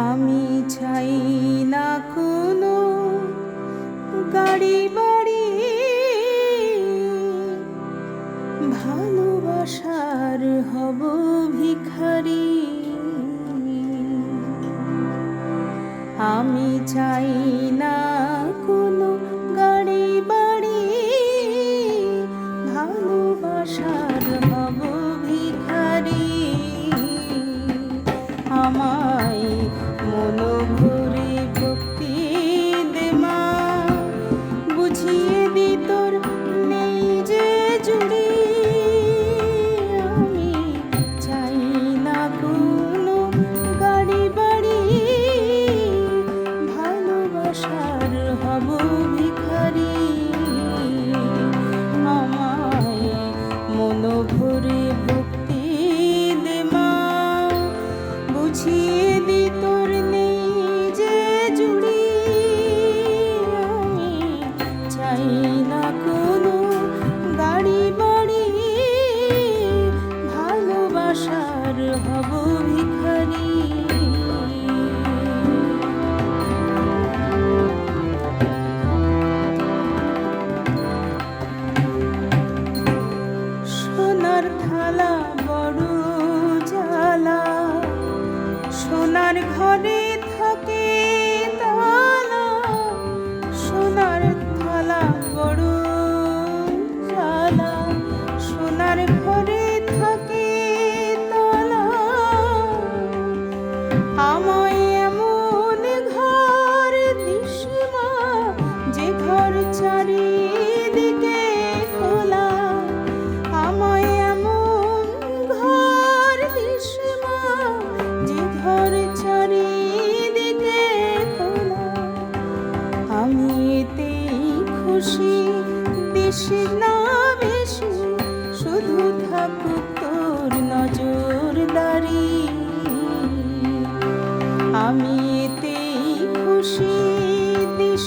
আমি চাই না কোনো গাড়ি বাড়ি ভালোবাসার হব ভিখারি। আমি চাই না সোনার ঘরে খুশি বেশি না বেশি শুধু থাকুক তোর নজরদারি। আমি এতেই খুশি দিস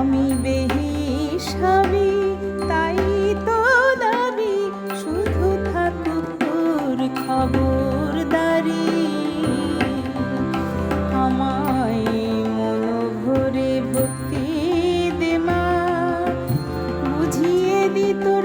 আমি বেহিসাবি, তাই তো দাবি, শুধু থাকুক তোর খবরদারি। আমায় মন ভরে ভক্তি দে মা, বুঝিয়ে দি তোর